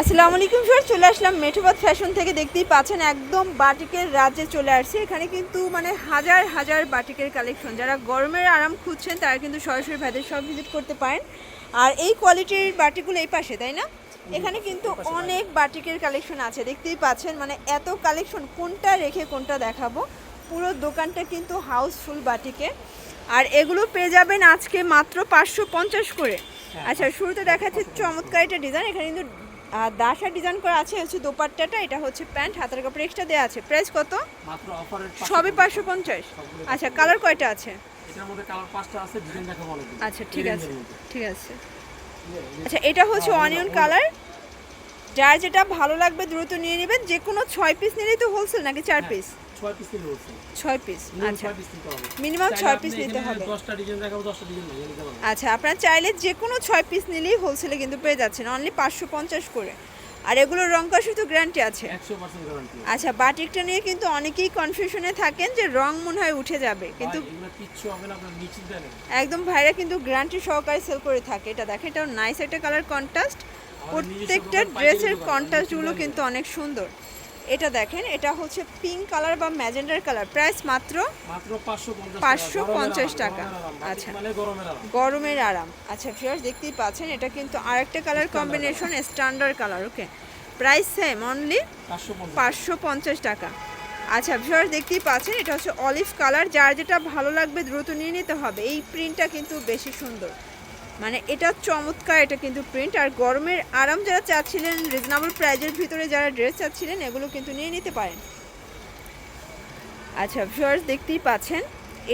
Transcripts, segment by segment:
আসসালামু আলাইকুম স্যার চলে আসলাম মেঠোবাদ ফ্যাশন থেকে। দেখতেই পাচ্ছেন একদম বাটিকের রাজ্যে চলে আসছে। এখানে কিন্তু মানে হাজার হাজার বাটিকের কালেকশন। যারা গরমের আরাম খুঁজছেন তারা কিন্তু সরাসরি ভাইদের সব ভিজিট করতে পারেন। আর এই কোয়ালিটির বাটিগুলো এই পাশে তাই না? এখানে কিন্তু অনেক বাটিকের কালেকশন আছে। দেখতেই পাচ্ছেন মানে এত কালেকশন কোনটা রেখে কোনটা দেখাবো? পুরো দোকানটা কিন্তু হাউসফুল বাটিকে। আর এগুলো পেয়ে যাবেন আজকে মাত্র পাঁচশো পঞ্চাশ করে। আচ্ছা শুরুতে দেখাচ্ছে চমৎকার একটা ডিজাইন এখানে কিন্তু আহ, দাসা ডিজাইন করা আছে হচ্ছে দোপাট্টাটা এটা হচ্ছে প্যান্ট হাতের কাপড় এক্সট্রা দেওয়া আছে। প্রাইস কত? সবই পাঁচশো পঞ্চাশ। আচ্ছা কালার কয়টা আছে? আচ্ছা ঠিক আছে। ঠিক আছে। আচ্ছা এটা হচ্ছে অনিয়ন কালার যার যেটা ভালো লাগবে দ্রুত নিয়ে নেবেন। যে কোনো ছয় পিস নিলেই তো হোলসেল নাকি চার পিস ছয় পিস নিলে হচ্ছে ছয় পিস আচ্ছা। ছয় পিস নিতে হবে। মিনিমাম ছয় পিস নিতে হবে। দশটা ডিজাইন দেখাবো দশটা ডিজাইন নিয়ে নিতে পারবেন আচ্ছা আপনারা চাইলে যে কোনো ছয় পিস নিলেই হোলসেলে কিন্তু পেয়ে যাচ্ছেন অনলি পাঁচশো পঞ্চাশ করে। আর এগুলোর রং কষে তো গ্যারান্টি আছে? একশো পার্সেন্ট গ্যারান্টি আচ্ছা বাটিকটা নিয়ে কিন্তু অনেকেই কনফিউশনে থাকেন যে রং মনে হয় উঠে যাবে কিন্তু এগুলো কিচ্ছু হবে না আপনার নিশ্চিত দেন একদম ভাইরা কিন্তু গ্যারান্টি সহকারে সেল করে থাকে এটা দেখেন এটাও নাইস একটা কালার কন্ট্রাস্ট প্রত্যেকটা ড্রেসের কন্ট্রাস্টগুলো কিন্তু অনেক সুন্দর। এটা দেখেন এটা হচ্ছে পিঙ্ক কালার বা ম্যাজেন্ডার কালার প্রাইস মাত্র মাত্র পাঁচশো পঞ্চাশ 550 টাকা। আচ্ছা। আচ্ছা গরমের আরাম। আচ্ছা ফিয়ার্স দেখতেই পাচ্ছেন এটা কিন্তু আরেকটা colour combination standard colour okay price same only পাঁচশো পঞ্চাশ। পাঁচশো পঞ্চাশ টাকা। আচ্ছা ভিউয়ার দেখতেই পাচ্ছেন এটা হচ্ছে অলিভ কালার যার যেটা ভালো লাগবে দ্রুত নিয়ে নিতে হবে। এই প্রিন্টটা কিন্তু বেশি সুন্দর। মানে এটা চমৎকার এটা কিন্তু প্রিন্ট আর গরমের আরাম যারা চাচ্ছিলেন রিজনেবল প্রাইজের ভিতরে যারা ড্রেস চাচ্ছিলেন এগুলো কিন্তু নিয়ে নিতে পারেন। আচ্ছা ভিউয়ার্স দেখতেই পাচ্ছেন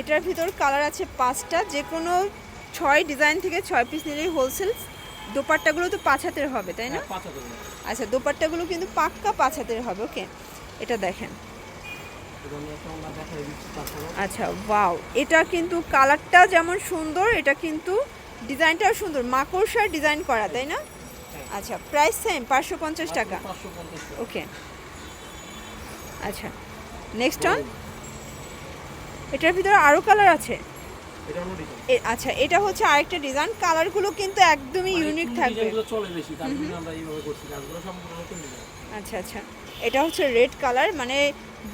এটার ভিতর কালার আছে পাঁচটা যে কোনো ছয় ডিজাইন থেকে ছয় পিস নিলেই হোলসেল দোপাট্টাগুলো তো পাঁচ হাতের হবে তাই না? হ্যাঁ। আচ্ছা দোপাট্টাগুলো কিন্তু পাক্কা পাঁচ হাতের হবে ওকে। এটা দেখেন। আচ্ছা ওয়াও এটা কিন্তু কালারটা যেমন সুন্দর এটা কিন্তু ডিজাইনটাও সুন্দর মাকড়সার ডিজাইন করা তাই না? আচ্ছা প্রাইস সেম পাঁচশো পঞ্চাশ টাকা। ওকে আচ্ছা নেক্সট অন এটার ভিতরে আরও কালার আছে? আচ্ছা এটা হচ্ছে আরেকটা ডিজাইন কালারগুলো কিন্তু একদমই ইউনিক থাকবে। নতুন ডিজাইন আচ্ছা আচ্ছা এটা হচ্ছে রেড কালার মানে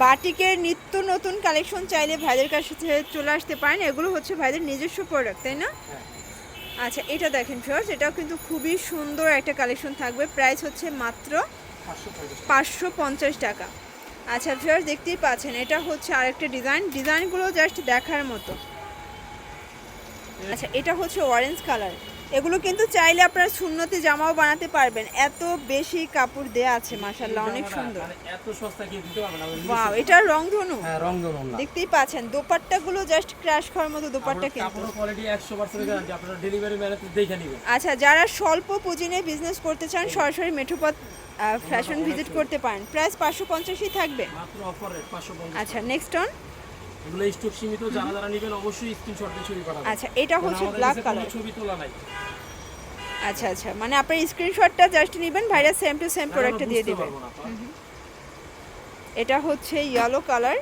বাটিকের নিত্য নতুন কালেকশন চাইলে ভাইদের কাছে চলে আসতে পারেন এগুলো হচ্ছে ভাইদের নিজস্ব প্রোডাক্ট তাই না? হ্যাঁ। আচ্ছা এটা দেখেন ফিওর্স এটাও কিন্তু খুবই সুন্দর একটা কালেকশন থাকবে। প্রাইস হচ্ছে মাত্র পাঁচশো পঞ্চাশ টাকা। আচ্ছা ফিওর্স দেখতেই পাচ্ছেন, এটা হচ্ছে আরেকটা ডিজাইন ডিজাইনগুলো জাস্ট দেখার মতো। আচ্ছা এটা হচ্ছে অরেঞ্জ কালার এগুলো কিন্তু চাইলে আপনারা শূন্যতে জামাও বানাতে পারবেন। এত বেশি কাপড় দেয়া আছে মাসাল্লাহ অনেক সুন্দর। মানে এত সস্তা কেউ দিতে পারবে না আমাদের ওয়াও নিজস্ব- এটা রংধনু হ্যাঁ রংধনু না দেখতেই পাচ্ছেন দোপাট্টাগুলো জাস্ট ক্র্যাশ খাওয়ার মতো দোপাট্টা কিন্তু। কাপড় কোয়ালিটি একশো পার্সেন্ট গ্যারান্টি আপনারা ডেলিভারি ম্যানেজ দেখে নেবেন। আচ্ছা যারা স্বল্প পুঁজি নিয়ে বিজনেস করতে চান সরাসরি মেঠোপথ ফ্যাশন ভিজিট করতে পারেন। প্রাইস পাঁচশো পঞ্চাশই থাকবে। মাত্র অফার রেট আচ্ছা নেক্সট অন এগুলো স্টক সীমিত যারা যারা নেবেন অবশ্যই স্ক্রিনশট দিয়ে ছবি পাঠাবেন। আচ্ছা এটা হচ্ছে ব্ল্যাক কালার ছবি তোলা নাই। আচ্ছা আচ্ছা মানে আপনার স্ক্রিনশটটা জাস্ট নেবেন ভাইরা সেম টু সেম প্রোডাক্টটা দিয়ে দিবেন। এটা হচ্ছে ইয়েলো কালার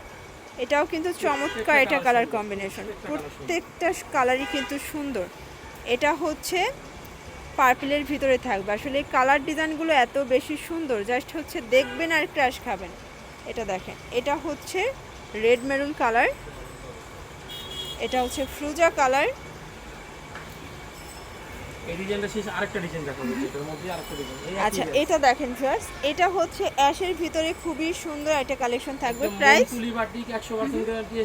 এটাও কিন্তু চমৎকার এটা কালার কম্বিনেশন প্রত্যেকটা কালারই কিন্তু সুন্দর। এটা হচ্ছে পার্পেলের ভিতরে থাকবে। আসলে কালার ডিজাইনগুলো এত বেশি সুন্দর জাস্ট হচ্ছে দেখবেন আর ক্রাশ খাবেন। এটা দেখেন এটা হচ্ছে রেড মেরুন কালার। এটা হচ্ছে ফ্রুজা কালার। আচ্ছা এটা দেখেন এটা হচ্ছে অ্যাশের ভিতরে খুবই সুন্দর একটা কালেকশন থাকবে। প্রাইস বাটিক গ্যারান্টি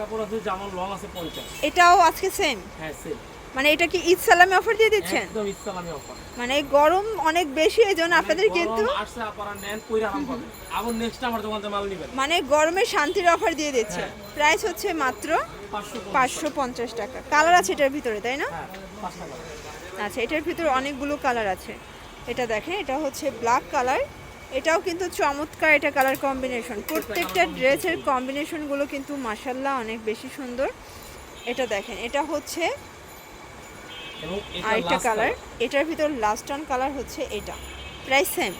কাপড় আছে জামার লং আছে পঞ্চাশ। এটাও আজকে সেম হ্যাঁ সেম মানে এটা কি ঈদ সালামে অফার দিয়ে দিচ্ছেন? একদম ইসলামী অফার। মানে গরম অনেক বেশি এই জন্য আপনাদের কিন্তু আসছে আপনারা নেন কইরা আরাম পাবেন। আবার নেক্সট আমার দোকান থেকে মাল নিবেন। মানে গরমে শান্তির অফার দিয়ে দিচ্ছে। প্রাইস হচ্ছে মাত্র পাঁচশো পাঁচশো পঞ্চাশ টাকা। কালার আছে এটার ভিতরে তাই না? হ্যাঁ আচ্ছা এটার ভিতরে অনেকগুলো কালার আছে। এটা দেখেন এটা হচ্ছে ব্ল্যাক কালার। এটাও কিন্তু চমৎকার এটা কালার কম্বিনেশন। প্রত্যেকটা ড্রেসের কম্বিনেশনগুলো কিন্তু মাসাল্লাহ অনেক বেশি সুন্দর। এটা দেখেন এটা হচ্ছে এবং আরেকটা কালার এটার ভিতর লাস্ট অন কালার হচ্ছে এটা। প্রাইস সেম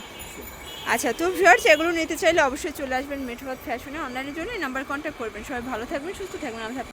আচ্ছা তো ভিউয়ার্স এগুলো নিতে চাইলে অবশ্যই চলে আসবেন মেঠোবাদ ফ্যাশনে অনলাইনের জন্য নাম্বার কন্ট্যাক্ট করবেন। সবাই ভালো থাকবেন সুস্থ থাকবেন। আল্লাহ।